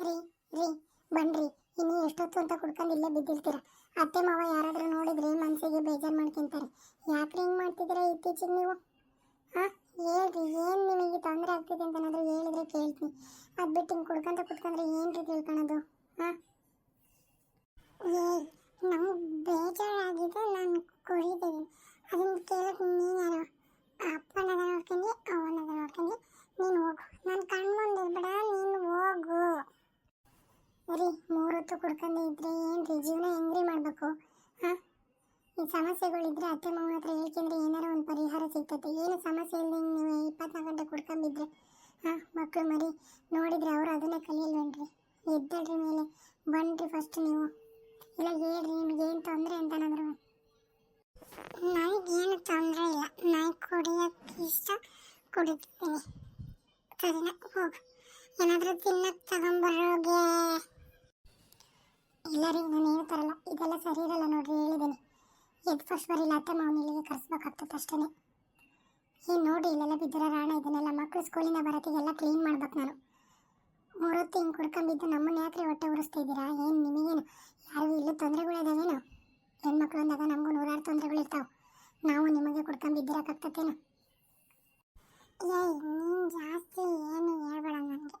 ರೀ ರೀ, ಬನ್ರಿ. ಇನ್ನು ಎಷ್ಟೊತ್ತು ಅಂತ ಕುಡ್ಕೊಂಡು ಇಲ್ಲೇ ಬಿದ್ದಿರ್ತೀರ. ಅತ್ತೆ, ಮಾವ ಯಾರಾದರೂ ನೋಡಿದ್ರೆ ಮನಸ್ಸಿಗೆ ಬೇಜಾರು ಮಾಡ್ಕೊಂತಾರೆ. ಯಾಕ್ರಿ ಹಿಂಗೆ ಮಾಡ್ತಿದ್ದೀರಾ ಇತ್ತೀಚೆಗೆ ನೀವು? ಹಾಂ, ಹೇಳ್ರಿ, ಏನು ನಿಮಗೆ ತೊಂದರೆ ಆಗ್ತಿದೆ ಅಂತ ಏನಾದರೂ ಹೇಳಿದ್ರೆ ಕೇಳ್ತೀನಿ. ಅದು ಬಿಟ್ಟು ಹಿಂಗೆ ಕುಡ್ಕೊಂತ ಕುತ್ಕೊಂಡ್ರೆ ಏನು ರೀ ತಿಳ್ಕೊಳೋದು ಹಾಂ ಏ ನಮ್ಗೆ ಬೇಜಾರಾಗಿದೆ ನಾನು ಕುಡಿದಿದ್ದೀನಿ ಅದನ್ನ ಕೇಳಕ್ಕೆ ನೀನ್ಯಾರು ಅಪ್ಪನದ ನೋಡ್ಕೊಂಡು ಅವನದ ನೋಡ್ಕೊಂಡು ನೀನು ಹೋಗು ನಾನು ಕಣ್ಣು ಮುಂದೆ ಬಿಡ ನೀನು ಹೋಗು ರೀ ಮೂರೊತ್ತು ಕುಡ್ಕೊಂಡು ಇದ್ರೆ ಏನು ರೀ ಜೀವನ ಹೆಂಗ್ರಿ ಮಾಡಬೇಕು? ಹಾಂ? ಈ ಸಮಸ್ಯೆಗಳಿದ್ರೆ ಅತ್ತೆ ಮಾವನ ಹತ್ರ ಹೇಳ್ಕೊಂಡ್ರೆ ಏನಾರ ಒಂದು ಪರಿಹಾರ ಸಿಗ್ತೈತೆ. ಏನು ಸಮಸ್ಯೆ ಇಲ್ಲದೆ ನೀವು ಇಪ್ಪತ್ನಾಲ್ಕು ಗಂಟೆ ಕುಡ್ಕೊಂಡಿದ್ರೆ ಹಾಂ ಮಕ್ಕಳು ಮರಿ, ನೋಡಿದ್ರೆ ಅವರು ಅದನ್ನೇ ಕಲಿಯಲ್ವೇನ್ರಿ? ಎದ್ದಳ್ರಿ ಮೇಲೆ, ಬನ್ರಿ ಫಸ್ಟ್ ನೀವು. ಇಲ್ಲ, ಹೇಳ್ರಿ ನಿಮ್ಗೆ ಏನು ತೊಂದರೆ ಅಂತನಾದ್ರು. ನನಗೇನು ತೊಂದರೆ ಇಲ್ಲ. ನಾನು ಕುಡಿಯೋಕ್ಕೆ ಇಷ್ಟ, ಕುಡಿತೀನಿ. ಸರಿನಾ? ಹೋಗು. ಏನಾದರೂ ತಿನ್ನಕ್ಕೆ ತಗೊಂಬರೋಗೆ. ಇಲ್ಲ ರೀ ನಾನು ಏನು ತರಲ್ಲ ಇದೆಲ್ಲ ಸರಿ ಇರಲ್ಲ ನೋಡ್ರಿ, ಹೇಳಿದ್ದೀನಿ. ಎದ್ದು ಫಸ್ಟ್ ಬರಿ ಅತ್ತೆ ಮಾವನ ಇಲ್ಲಿಗೆ ಕರೆಸ್ಬೇಕಾಗ್ತದೆ ಅಷ್ಟೇ ಏನು ನೋಡಿ, ಇಲ್ಲೆಲ್ಲ ಬಿದ್ದಿರೋ ರಾಣ ಇದನ್ನೆಲ್ಲ ಮಕ್ಕಳು ಸ್ಕೂಲಿಂದ ಬರೋತ್ತಿಗೆಲ್ಲ ಕ್ಲೀನ್ ಮಾಡ್ಬೇಕು ನಾನು. ಮೂರೊತ್ತು ಹಿಂಗೆ ಕುಡ್ಕೊಂಡಿದ್ದು ನಮ್ಮನ್ನ ಯಾಕ್ರಿ ಹೊಟ್ಟೆ ಉರಿಸ್ತಾ ಇದ್ದೀರಾ? ಏನು ನಿಮಗೇನು? ಯಾರು ಇಲ್ಲ ತೊಂದರೆಗಳಿದಾವೇನು ಹೆಣ್ಮಕ್ಳು ಅಂದಾಗ ನಮಗೂ ನೂರಾರು ತೊಂದರೆಗಳು ಇರ್ತಾವೆ. ನಾವು ನಿಮಗೆ ಕುಡ್ಕೊಂಬಿದ್ದಿರಕ್ಕಾಗ್ತತೇನು ಏಯ್, ನೀನು ಜಾಸ್ತಿ ಏನು ಹೇಳ್ಬೇಡ ನನಗೆ.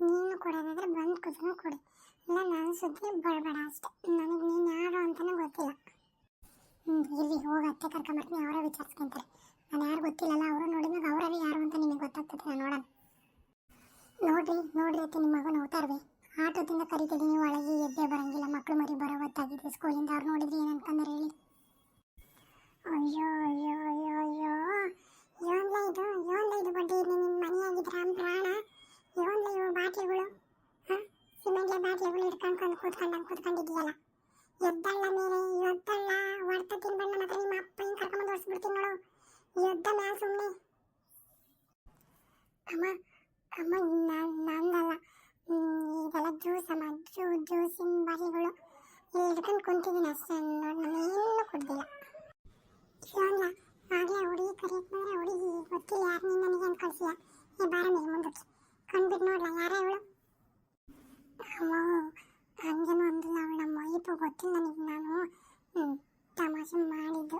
ನೀನು ಕೊಡೋದಾದ್ರೆ ಬಂದು ಕೂತ್ಕೊಂಡು ಕೊಡಿ. ಇಲ್ಲ, ನಾನು ಸುದ್ದಿ ಅಷ್ಟೆ. ನನಗೆ ನೀನು ಯಾರು ಅಂತಲೂ ಗೊತ್ತಿಲ್ಲ. ಹ್ಞೂ ಇಲ್ಲಿ ಹೋಗಿ ಅತ್ತೆ ಕರ್ಕೊಂಬರ್ತೀನಿ ಅವರೇ ವಿಚಾರಿಸ್ಕೊಂತಾರೆ. ನಾನು ಯಾರು ಗೊತ್ತಿಲ್ಲಲ್ಲ ಅವರು ನೋಡಿದಾಗ ಅವರೇ ಯಾರು ಅಂತ ನಿಮಗೆ ಗೊತ್ತಾಗ್ತದೆ ನಾನು ನೋಡೋಣ ನೋಡ್ರಿ ನೋಡ್ರಿ ಅತ್ತೆ ನಿಮ್ಮ ಮಗನ ಹೋಗ್ತಾರ್ವಿ ಆಟೋದಿಂದ ಕರಿತಿದ್ದೀನಿ ಒಳಗೆ ಎದ್ದೇ ಬರಂಗಿಲ್ಲ ಮಕ್ಕಳು ಮರಿ ಬರೋ ಹೊತ್ತಾಗಿದೆ ಸ್ಕೂಲಿಂದ ಅವ್ರು ನೋಡಿದ್ರೆ ಏನು ಅನ್ಕೊಂಡ್ರೆ ಹೇಳಿ ಅಯ್ಯೋ ಅಯ್ಯೋ ಅಯ್ಯೋ ಅಯ್ಯೋ ಯೋನ್ಲ ಇದು ಯೋನ್ಲ ಇದು ಬಡ್ಡಿ ಇದು ನಿಮ್ಮ ಮನೆಯಾಗಿದ್ರೆ ನಮ್ಮ ಪ್ರಾಣ ಯೋನ್ಲ ಇವು ಬಾಟ್ಲಿಗಳು ಹಾಂ ಸಿಮೆಂಟ್ಲೆ ಬಾಟ್ಲಿಗಳು ಹಿಡ್ಕೊಂಡು ಕೂತ್ಕೊಂಡಂಗೆ ಕೂತ್ಕೊಂಡಿದ್ಯಲ್ಲ ಎದ್ದಲ್ಲ ಮೇಲೆ ಎದ್ದಲ್ಲ ಹೊಡ್ತ ತಿನ್ಬಣ್ಣ ಮಾತ್ರ ನಿಮ್ಮ ಅಪ್ಪ ಹಿಂಗೆ ಕರ್ಕೊಂಬಂದು ಓಡಿಸ್ಬಿಡ್ತೀನಿ ನೋಡು. ಎದ್ದ ಮ್ಯಾಲ ಸುಮ್ಮನೆ ಅಮ್ಮ ಅಮ್ಮ, ನಾನು ನಂದಲ್ಲ ಇದೆಲ್ಲ ಜ್ಯೂಸ್ ಅಮ್ಮ, ಜ್ಯೂ, ಜ್ಯೂಸಿನ ಬಾರಿಗಳು. ಇಲ್ಲಿ ಹಿಡ್ಕೊಂಡು ಕುಂತಿದ್ದೀನಿ ಅಷ್ಟೇ, ನೋಡಿ, ನಾನು ಏನೂ ಕುಡ್ದಿಲ್ಲ. ಶಿವಣ್ಣ ಆಗಲೇ ಹುಡುಗಿ ಕರೆಯಕ್ಕೆ ಬಂದರೆ ಹುಡುಗಿ ಗೊತ್ತಿಲ್ಲ ಯಾರು ನೀನು ನನಗೆ ಅಂತ ಈ ಬಾರ ಮೇಲೆ ಮುಂದಕ್ಕೆ. ಗೊತ್ತಿಲ್ಲ ನನಗೆ ನಾನು. ತಮಾಷೆ ಮಾಡಿದ್ದು.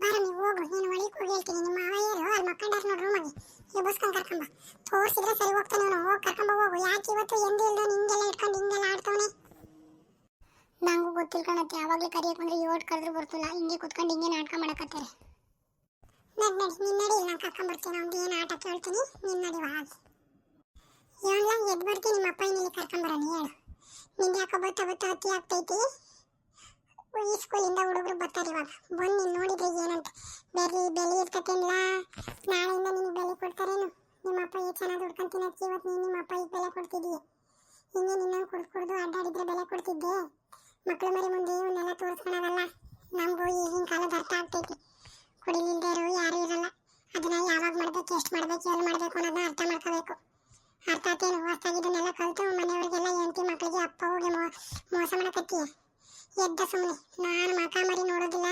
ಬಾರ ನೀವು ಹೋಗು. ನೀನು ಒಳಗೆ ಹೋಗಿ, ಹೇಳ್ತೀನಿ. ನಿಮ್ಮ ಮಾವಯ್ಯರು ಅಲ್ಲಿ. ಮಕ್ಕಂಡಾರ ನೋಡಿ ರೂಮಾಗಿ ಎಬ್ಬಸ್ಕೊಂಡು ಕರ್ಕೊಂಬ ತೋರಿಸಿದ್ರೆ ಸರಿ ಹೋಗ್ತಾನೆ ಅವನು. ಹೋಗಿ ಕರ್ಕೊಂಬ ಹೋಗು. ಯಾಕೆ ಇವತ್ತು ಎಂದು ಇಲ್ದೋ ನಿಂಗೆಲ್ಲ ಇಟ್ಕೊಂಡು ಹಿಂಗೆಲ್ಲ ಆಡ್ತವನೆ? ನಂಗೂ ಗೊತ್ತಿಲ್ಲ ಕಣತ್ತೆ ಯಾವಾಗಲೂ ಕರಿಯಕ್ಕೆ ಬಂದ್ರೆ ಯೋಟ್ ಕರೆದ್ರು ಬರ್ತಿಲ್ಲ. ಹಿಂಗೆ ಕುತ್ಕೊಂಡು ಹಿಂಗೆ ನಾಟಕ ಮಾಡಕತ್ತಾರೆ. ನಡಿ ನಡಿ. ನಿನ್ನ ನಡಿ. ನಾನು ಕರ್ಕೊಂಬರ್ತೀನಿ ಅವ್ನಿಗೆ ಏನು ಆಟ ಕೇಳ್ತೀನಿ. ನಿನ್ನ ನಡಿ ಹಾಗೆ ಹೇಳ ಎದ್ದು ಬರ್ತೀನಿ. ನಿಮ್ಮ ಅಪ್ಪ ಇಲ್ಲಿ ಕರ್ಕೊಂಬರೋಣ ಹೇಳು. ನಿಂದು ಯಾಕೋ ಬತ್ತ ಬತ್ತ ಅತಿ ಆಗ್ತೈತಿ? ಈ ಸ್ಕೂಲಿಂದ ಹುಡುಗರು ಬರ್ತಾರೆ ಇವಾಗ. ಬಂದು ನೀನು ನೋಡಿದ್ರೆ ಏನಂತ. ಬೆಲೆ ಬೆಲೆ ಇರ್ತತೇನಿಲ್ಲ ನಾಳೆಯಿಂದ ನಿನಗೆ ಬೆಲೆ ಕೊಡ್ತಾರೇನು? ನಿಮ್ಮ ಅಪ್ಪ ಏ ಚೆನ್ನಾಗಿ ದುಡ್ಕೊಂತೀನಿ ಅದಕ್ಕೆ ಇವತ್ತು ನೀನು ನಿಮ್ಮ ಅಪ್ಪ ಈಗ ಬೆಲೆ ಕೊಡ್ತಿದ್ದೀಯ ಹಿಂಗೆ ನಿನ್ನ ಕುಡ್ದು ಕುಡ್ದು ಅಡ್ಡಾಡಿದ್ರೆ ಕೊಡ್ತಿದ್ದೆ ಮಕ್ಕಳು ಮರಿ ಮುಂದೆ ಇವನ್ನೆಲ್ಲ ತೋರಿಸ್ಕೊಳೋದಲ್ಲ ನಮಗೂ ಈಗಿನ ಕಾಲದ ಅರ್ಥ ಆಗ್ತೈತಿ ಕುಡಿಲಿಲ್ದೇ ಇರೋ ಯಾರೂ ಇರಲ್ಲ ಅದನ್ನ ಯಾವಾಗ ಮಾಡ್ಬೇಕು ಎಷ್ಟು ಮಾಡ್ಬೇಕು ಎಲ್ಲಿ ಮಾಡ್ಬೇಕು ಅನ್ನೋದನ್ನ ಅರ್ಥ ಮಾಡ್ಕೋಬೇಕು ಅರ್ಥ ಆತೇನು ಹೊಸ್ತಾಗಿದ್ದನ್ನೆಲ್ಲ ಕಲಿತು ಮನೆಯವ್ರಿಗೆಲ್ಲ ಹೆಂಡತಿ ಮಕ್ಕಳಿಗೆ ಅಪ್ಪ ಹೋಗಿ ಮೋ ಮೋಸ ಮಾಡಕತ್ತೀಯ ಎದ್ದ ಸುಮ್ಮನೆ ನಾನು ಮಕ ಮರಿ ನೋಡೋದಿಲ್ಲ.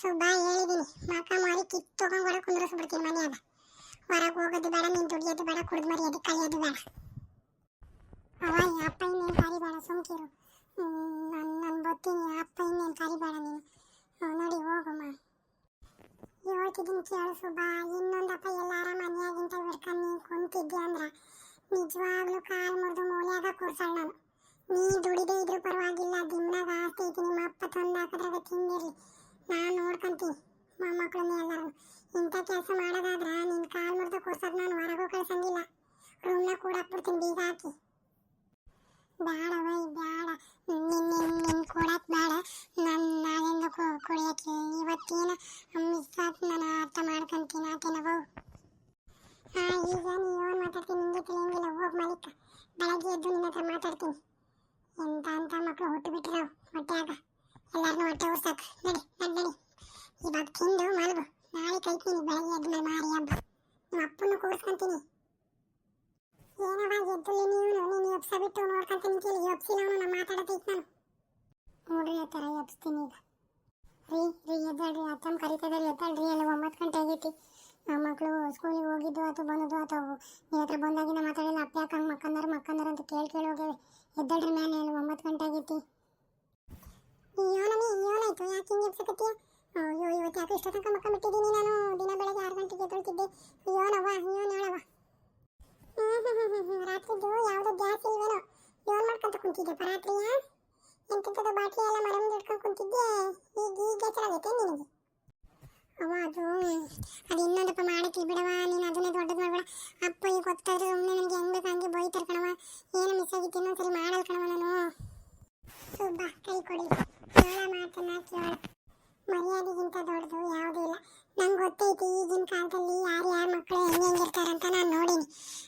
ಸುಬ್ಬ ಹೇಳಿದ್ದೀನಿ ಮಕ ಮಾರಿ ಕಿತ್ತು ತಗೊಂಡು ಹೊರಗೆ ಕುಂದ್ರಿಸ್ಬಿಡ್ತೀನಿ ಮನೆಯಾಗ ಹೊರಗೆ ಹೋಗೋದು ಬೇಡ, ನೀನು ದುಡಿಯೋದು ಬೇಡ, ಕುಡ್ದು ಮರಿಯೋದು ಕಲಿಯೋದು ಬೇಡ. ಅವ ಅಪ್ಪ ಇನ್ನೇನು ಕರಿಬೇಡ ಸುಮ್ಕಿರು ನಾನು ನಾನು ಬರ್ತೀನಿ ಅಪ್ಪ ಇನ್ನೇನು ಕರಿಬೇಡ ನೀನು. ನೋಡಿ, ಹೋಗಮ್ಮ. ಹೇಳ್ತಿದ್ದೀನಿ ಕೇಳು ಸುಬ್ಬ. ಇನ್ನೊಂದಪ್ಪ ಎಲ್ಲಾರ ಮನೆಯಾಗಿಂತ ಬಿಡ್ಕೊಂಡು ನೀನು ಕುಂತಿದ್ದೆ ಅಂದ್ರೆ ನಿಜವಾಗ್ಲೂ ಕಾಲು ಮುರಿದು ಮೂಲೆಯಾಗ ಕೂರ್ಸಲ್ಲ ನಾನು. ನೀ ದುಡಿದೇ ಇದ್ರೂ ಪರವಾಗಿಲ್ಲ ದಿಮ್ನಾಗ ಆಸ್ತಿ ಐತಿ ನಿಮ್ಮ ಅಪ್ಪ ತಂದು ಹಾಕದ್ರಾಗ ತಿಂದಿರಲಿ ನಾನು ನೋಡ್ಕೊಂತೀನಿ ಮೊಮ್ಮಕ್ಕಳನ್ನ ಎಲ್ಲರೂ ಇಂಥ ಕೆಲಸ ಮಾಡೋದಾದ್ರೆ ನಿನ್ನ ಕಾಲು ಮುರಿದು ಕೂರ್ಸೋದು ನಾನು ಹೊರಗೂ ಕಳ್ಸಂಗಿಲ್ಲ ರೂಮ್ನಾಗ ಕೂಡ ಹಾಕ್ಬಿಡ್ತೀನಿ ಬೀಗ ಹಾಕಿ ಬೇಡ ವೈ ಬೇಡ ನಿನ್ನ ನಿನ್ನ ಕೊಡಕ್ಕೆ ಬೇಡ ನನ್ನ ನಾಳೆಯಿಂದ ಕುಡಿಯಕ್ಕೆ ಇವತ್ತೇನು ಮಿಸ್ ಆಯ್ತು ನಾನು ಅರ್ಥ ಮಾಡ್ಕೊಂತೀನಿ ಆತೇನವೋ ಹಾಂ ಈಗ ನೀವು ಏನು ಮಾತಾಡ್ತೀನಿ ನಿಮಗೆ ತಿಳಿಯಂಗಿಲ್ಲ ಹೋಗಿ ಮಲಿಕ ಬೆಳಗ್ಗೆ ಎದ್ದು ನಿನ್ನ ಹತ್ರ ಮಾತಾಡ್ತೀನಿ ಎಂತ ಅಂತ ಮಕ್ಕಳು ಹುಟ್ಟು ಬಿಟ್ಟಿರೋ ಹೊಟ್ಟೆಯಾಗ ಎಲ್ಲರನ್ನೂ ಹೊಟ್ಟೆ ಉರ್ಸಕ್ಕೆ ನಡಿ ನಡಿ ನಡಿ ಇವಾಗ ತಿಂದು ಮಲಗು ನಾಳೆ ಕೈತೀನಿ ಬೆಳಗ್ಗೆ ಎದ್ದು ಮೇಲೆ ಮಾರಿ ಹಬ್ಬ ನಿಮ್ಮ ಕೂರಿಸ್ಕೊಂತೀನಿ ಏನವ ಎದ್ದಲ್ಲಿ ನೀನು ಎಬ್ಸ ಬಿಟ್ಟು ನೋಡ್ಕೊಂತೀನಿ ಕೇಳಿ ಎಬ್ಸಿಲ್ಲ ಅವನು ನಾನು ಮಾತಾಡತೈತಿ ನಾನು. ನೋಡ್ರಿ ಆ ಥರ ಎಬ್ಸ್ತೀನಿ ಈಗ. ರೀ ರೀ, ಎದ್ದಾಳ್ರಿ ಅತ್ತಮ್ಮ ಕರಿತದ್ರಿ, ಎದ್ದಾಳ್ರಿ ಎಲ್ಲ ಒಂಬತ್ತು ಗಂಟೆ ಆಗೈತಿ. ಮಕ್ಕಳು ಸ್ಕೂಲಿಗೆ ಹೋಗಿದ್ದು ಅಥವಾ ಬಂದದ್ದು ಅಥವಾ ನೀ ಹತ್ರ ಬಂದಾಗಿನ ಮಾತಾಡಿಲ್ಲ, ಅಪ್ಪ ಯಾಕೆ ಹಂಗೆ ಮಕ್ಕಂದಾರ ಮಕ್ಕಂದಾರ ಅಂತ ಕೇಳಿ ಕೇಳಿ ಹೋಗ್ಯಾವೆ. ಎದ್ದಾಳ್ರಿ ಮೇಲೆ ಅಲ್ಲ ಒಂಬತ್ತು ಗಂಟೆ ಆಗೈತಿ. ಯೋನಮಿ ಯೋನಾಯ್ತು ಯಾಕೆ ಹಿಂಗೆ ಎಬ್ಸಕತ್ತಿ ಅಯ್ಯೋ, ಇವತ್ತು ಯಾಕೆ ಇಷ್ಟ ತನಕ ಮಕ್ಕಂಬಿಟ್ಟಿದ್ದೀನಿ ನಾನು? ದಿನ ಬೆಳಗ್ಗೆ ಆರು ಗಂಟೆಗೆ ಎದ್ದೊಳ್ತಿದ್ದೆ ನವ್ವ, ಅಯ್ಯೋ ನೋಡವ್ವ ರಾತ್ರಿದ್ದು ಯಾವುದೋ ಗ್ಯಾಸ್ ಇಲ್ವೇನೋ? ಯೋನ್ ಮಾಡ್ಕೊಂತ ಕುಂತಿದ್ದೆ ರಾತ್ರಿಯ ಎಂತದ ಬಾಟ್ಲಿ ಎಲ್ಲ ಮರ ಮುಂದೆ ಇಟ್ಕೊಂಡು ಕುಂತಿದ್ದೆ. ಈಗ ಈಗ ಚೆನ್ನಾಗೈತೆ ನಿನಗೆ? ಅವ ಅದು ಅದು ಇನ್ನೊಂದಪ್ಪ ಮಾಡಕ್ಕೆ ಬಿಡವ ನೀನು ಅದನ್ನೇ ದೊಡ್ಡದು ಮಾಡಬೇಡ. ಅಪ್ಪ, ಈಗ ಗೊತ್ತಾದ್ರೆ ಸುಮ್ಮನೆ ನನಗೆ ಹೆಂಗ್ ಬೇಕು ಹಂಗೆ ಬೈತಾರೆ ಕಣವ ಏನು ಮಿಸ್ ಆಗಿತ್ತು ಇನ್ನೊಂದ್ಸರಿ ಮಾಡಲ್ಲ ಕಣವ ನಾನು ಸುಬ್ಬ ಕೈ ಕೊಡಿ ಕೇಳ ಮಾತನ್ನ ಕೇಳ ಮರ್ಯಾದೆಗಿಂತ ದೊಡ್ಡದು ಯಾವುದೂ ಇಲ್ಲ ನಂಗೆ ಗೊತ್ತೈತಿ ಈಗಿನ ಕಾಲದಲ್ಲಿ ಯಾರು ಯಾರ ಮಕ್ಕಳು ಹೆಂಗೆ ಹೆಂಗಿರ್ತಾರಂತ ನಾನು ನೋಡೀನಿ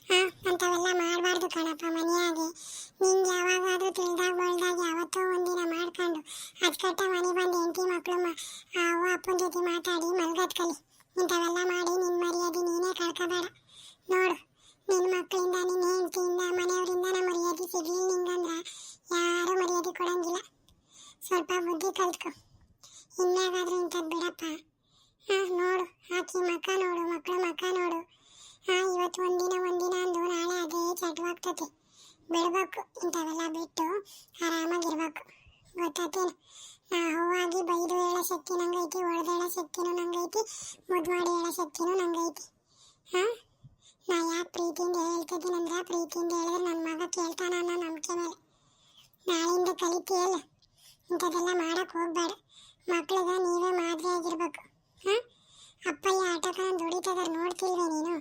ಹಾಂ ಅಂಥವೆಲ್ಲ ಮಾಡಬಾರ್ದು ಕಣಪ್ಪ ಮನೆಯಾಗೆ ನಿಂಗೆ ತಿಳಿದಾಗ ಬಳ್ದಾಗ ಯಾವತ್ತೋ ಒಂದಿನ ಮಾಡ್ಕೊಂಡು ಅಚ್ಚುಕಟ್ಟ ಮನೆ ಬಂದು ಹೆಂಡತಿ ಮಕ್ಕಳು ಅವ್ವ ಅಪ್ಪನ ಜೊತೆ ಮಾತಾಡಿ ಮಲ್ಗದ್ ಕಲಿ. ಇಂಥವೆಲ್ಲ ಮಾಡಿ ನಿನ್ನ ಮರ್ಯಾದೆ ನೀನೇ ಕಳ್ಕೊಬೇಡ. ನೋಡು ನಿನ್ನ ಮಕ್ಕಳಿಂದ ನಿನ್ನ ಹೆಂಡತಿಯಿಂದ, ಮನೆಯವರಿಂದ ನಮ್ಮ ಮರ್ಯಾದೆ ಸಿಗ್ಲಿಲ್ಲ ನಿಂಗಂದ್ರೆ ಯಾರೂ ಮರ್ಯಾದೆ ಕೊಡಂಗಿಲ್ಲ. ಸ್ವಲ್ಪ ಬುದ್ಧಿ ಕಲ್ತ್ಕೊ. ಇನ್ಯಾಗಾದ್ರೂ ಇಂಥದ್ದು ಬಿಡಪ್ಪ. ಹಾಂ ನೋಡು, ಆಕಿ ಮಕ್ಕ ನೋಡು ಮಕ್ಕಳು ಮಕ್ಕ ನೋಡು. ಹಾಂ ಇವತ್ತು ಒಂದಿನ ಒಂದಿನ ಅಂದು ನಾಳೆ ಅದೇ ಚಟವಾಗ್ತತಿ ಬಿಡ್ಬೇಕು ಇಂಥವೆಲ್ಲ ಬಿಟ್ಟು ಆರಾಮಾಗಿರ್ಬೇಕು. ಗೊತ್ತಾತೇನು ನಾವು ಬೈದು ಹೇಳೋ ಶಕ್ತಿ ನಂಗೈತಿ ಹೊಡೆದು ಹೇಳೋ ಶಕ್ತಿನೂ ನಂಗೈತಿ ಮುದ್ದು ಮಾಡಿ ಹೇಳೋ ಶಕ್ತಿನೂ ನಂಗೈತಿ. ಹಾಂ? ನಾ ಯಾಕೆ ಪ್ರೀತಿಯಿಂದ ಹೇಳ್ತಿದ್ದೀನಂದ್ರೆ ಪ್ರೀತಿಯಿಂದ ಹೇಳಿದ್ರೆ ನನ್ನ ಮಗ ಕೇಳ್ತಾನ ಅನ್ನೋ ನಂಬಿಕೆ ಮೇಲೆ. ನಾಳೆಯಿಂದ ಕಲಿತೀಯಲ್ಲ ಇಂಥದ್ದೆಲ್ಲ ಮಾಡೋಕೆ ಹೋಗ್ಬೇಡ ಮಕ್ಳಿಗೆ ನೀವೇ ಮಾದರಿ ಆಗಿರ್ಬೇಕು ಹಾಂ ಅಪ್ಪಯ್ಯ ಆಟಕ ದುಡಿತದಾರ ನೋಡ್ತಿಲ್ವೇ ನೀನು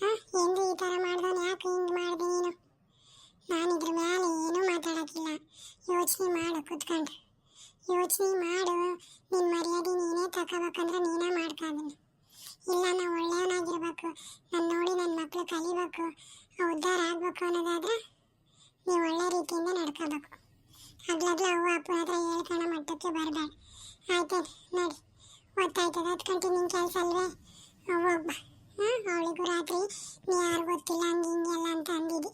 ಹಾಂ ಎಂದು ಈ ಥರ ಮಾಡ್ದವನು ಯಾಕೆ ಹಿಂಗೆ ಮಾಡಿದೆ ನೀನು ನಾನು ಇದ್ರ ಮೇಲೆ ಏನೂ ಮಾತಾಡೋಕ್ಕಿಲ್ಲ ಯೋಚನೆ ಕುತ್ಕೊಂಡು ಯೋಚನೆ ಮಾಡು. ನಿನ್ನ ಮರ್ಯಾದೆ ನೀನೇ ತಗೋಬೇಕಂದ್ರೆ ನೀನೇ ಮಾಡ್ಕೊಂಡ್ರಿ ಇಲ್ಲ ನಾನು ಒಳ್ಳೆಯವನಾಗಿರ್ಬೇಕು. ನನ್ನ ನೋಡಿ ನನ್ನ ಮಕ್ಕಳು ಕಲಿಬೇಕು. ಉದ್ಧಾರ ಆಗಬೇಕು ಅನ್ನೋದಾದ್ರೆ ನೀವು ಒಳ್ಳೆ ರೀತಿಯಿಂದ ನಡ್ಕೋಬೇಕು. ಹಗ್ಲಗ್ಲ ಅವ್ವ ಅಪ್ಪ ಹತ್ರ ಹೇಳ್ಕೊಳ ಮಟ್ಟಕ್ಕೆ ಬರಬೇಡ. ಆಯ್ತು, ನೋಡಿ. ಗೊತ್ತಾಯ್ತದ ಹತ್ತು ಗಂಟೆ ನಿನ್ನ ಕೆಲಸ ಅಲ್ವೇ? ಒಬ್ಬ ಹಾಂ ಅವಳಿಗೂ ರಾತ್ರಿ ನೀ ಯಾರು ಗೊತ್ತಿಲ್ಲ, ಹಂಗೆ ಹಿಂಗೆಲ್ಲ ಅಂತ ಅಂದಿದ್ದಿ.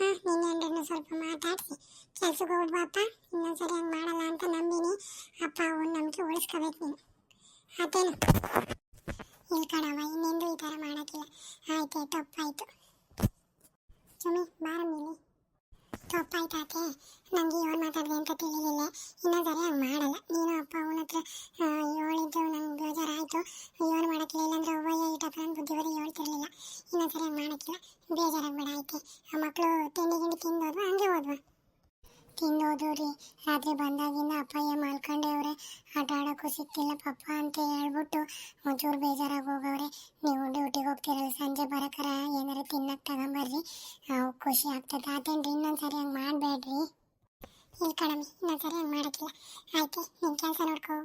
ಹಾಂ ನಿನ್ನ ಹೆಂಡ್ರನ್ನ ಸ್ವಲ್ಪ ಮಾತಾಡಿಸಿ. ಕೆಲ್ಸಕ್ಕೆ ಅಪ್ಪ. ಇನ್ನೊಂದ್ಸರಿ ಹಂಗೆ ಮಾಡಲ್ಲ ಅಂತ ನಂಬಿನಿ. ಅಪ್ಪ, ಅವನ ನಂಬಿಕೆ ಉಳಿಸ್ಕೋಬೇಕು ನೀನು. ಆತೇನು ಇಲ್ಲಿ ಕಣವ ಇನ್ನೆಂದು ಈ ಥರ ಮಾಡೋಕ್ಕಿಲ್ಲ. ಆಯ್ತು ತಪ್ಪಾಯ್ತು. ಸುಮಿ ಬಾರ ಮೇಲೆ ಆಕೆ. ನನಗೆ ಏನು ಮಾತಾಡಿದೆ ಅಂತ ತಿಳಿಲಿಲ್ಲ. ಇನ್ನೊಂದ್ಸರಿ ಹಂಗೆ ಮಾಡಲ್ಲ. ನೀನು ಅಪ್ಪ, ಅವನ ಹತ್ರ ಹೇಳಿದ್ದು ನಂಗೆ ಬೇಜಾರಾಯಿತು. ಏನು ಮಾಡೋಕ್ಕಿಲ್ಲ. ಇಲ್ಲಾಂದ್ರೆ ಒಬ್ಬ ಇಟ್ಟಪ್ಪ ನನ್ನ ಬುದ್ಧಿವರೆ ಹೇಳ್ತಿರ್ಲಿಲ್ಲ. ಇನ್ನೊಂದ್ಸರಿ ಹಂಗೆ ಮಾಡೋಕ್ಕಿಲ್ಲ ಬೇಜಾರಾಗ್ಬೇಡ ಆಯ್ಕೆ ಆ ಮಕ್ಕಳು ತಿಂಡಿ ಗಿಂಡಿ ತಿಂದೋದ್ವಾ? ಹಂಗೆ ಹೋದ್ವಾ? ತಿಂದೋದು ರೀ. ರಾತ್ರಿ ಬಂದಾಗಿಂದ ಅಪ್ಪಯ್ಯ ಮಲ್ಕೊಂಡವ್ರೆ ಆಟ ಆಡೋಕ್ಕೂ ಸಿಕ್ತಿಲ್ಲ ಪಪ್ಪ ಅಂತ ಹೇಳ್ಬಿಟ್ಟು ಒಂಚೂರು ಬೇಜಾರಾಗಿ ಹೋಗವ್ರೆ. ನೀವು ಡ್ಯೂಟಿಗೆ ಹೋಗ್ತಿರಲ್ಲ, ಸಂಜೆ ಬರೋಕರ ಏನಾರು ತಿನ್ನಕ್ಕೆ ತಗೊಂಬರ್ರಿ. ಖುಷಿ ಆಗ್ತದೆ. ಅದೇನ್ರಿ ಇನ್ನೊಂದು ಸರಿ ಹಂಗೆ ಮಾಡಬೇಡ್ರಿ. ಇಲ್ಲಿ ಕಡಿಮೆ ಇನ್ನೊಂದು ಸರಿ ಹಂಗೆ ಮಾಡೋಕ್ಕಿಲ್ಲ. ಆಯ್ತು ನಿನ್ನ ಕೆಲಸ ನೋಡ್ಕೋ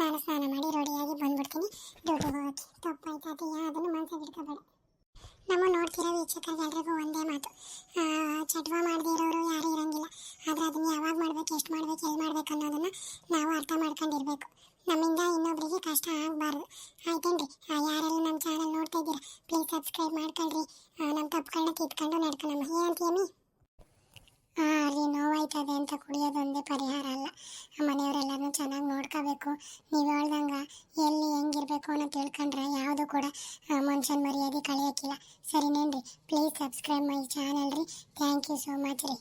ನಾನು ಸ್ನಾನ ಮಾಡಿ ರೆಡಿಯಾಗಿ ಬಂದ್ಬಿಡ್ತೀನಿ. ಡ್ಯೂಟಿಗೆ ಹೋಗೋಕ್ಕೆ. ತಪ್ಪಾಯ್ತು, ಅದು ಯಾವುದನ್ನು ಮನ್ಸಿಗೆ ಇಟ್ಕೋಬೇಡ. ನಮ್ಮ ನೋಡ್ತಿರೋ ವೀಕ್ಷಕರಿಗೆಲ್ರಿಗೂ ಒಂದೇ ಮಾತು. ಚಟುವ ಮಾಡದೇ ಇರೋರು ಯಾರೂ ಇರಂಗಿಲ್ಲ. ಆದರೆ ಅದನ್ನ ಯಾವಾಗ ಮಾಡಬೇಕು, ಎಷ್ಟು ಮಾಡಬೇಕು ಎಲ್ಲಿ ಮಾಡ್ಬೇಕು ಅನ್ನೋದನ್ನು ನಾವು ಅರ್ಥ ಮಾಡ್ಕೊಂಡಿರ್ಬೇಕು. ನಮ್ಮಿಂದ ಇನ್ನೊಬ್ರಿಗೆ ಕಷ್ಟ ಆಗಬಾರ್ದು. ಆಯ್ತೇನ್ರಿ? ಯಾರೆಲ್ಲ ನಮ್ಮ ಚಾನಲ್ ನೋಡ್ತಾ ಇದ್ದೀರಾ ಪ್ಲೀಸ್ ಸಬ್ಸ್ಕ್ರೈಬ್ ಮಾಡ್ಕೊಳ್ರಿ. ನಮ್ಮ ತಪ್ಪುಗಳನ್ನ ತಿದ್ಕೊಂಡು ನಡ್ಕೊಳ್ಳಮ್ಮ ಏನಂತೀಯಮ್ಮಿ ರೀ, ನೋವಾಯ್ತದೆ ಅಂತ ಕುಡಿಯೋದೊಂದೇ ಪರಿಹಾರ ಅಲ್ಲ. ಮನೆಯವರೆಲ್ಲರೂ ಚೆನ್ನಾಗಿ ನೋಡ್ಕೋಬೇಕು. ನೀವು ಹೇಳ್ದಂಗೆ ಕೇಳ್ಕೊಂಡ್ರೆ ಅನ್ನೋ ತಿಳ್ಕೊಂಡ್ರೆ ಯಾವುದು ಕೂಡ ಮನುಷ್ಯನ ಮರ್ಯಾದೆ ಕಳಿಯೋಕ್ಕಿಲ್ಲ ಸರಿನೇನ್ರಿ? ಪ್ಲೀಸ್ ಸಬ್ಸ್ಕ್ರೈಬ್ ಮೈ ಚಾನಲ್ ರೀ. ಥ್ಯಾಂಕ್ ಯು ಸೋ ಮಚ್ ರೀ.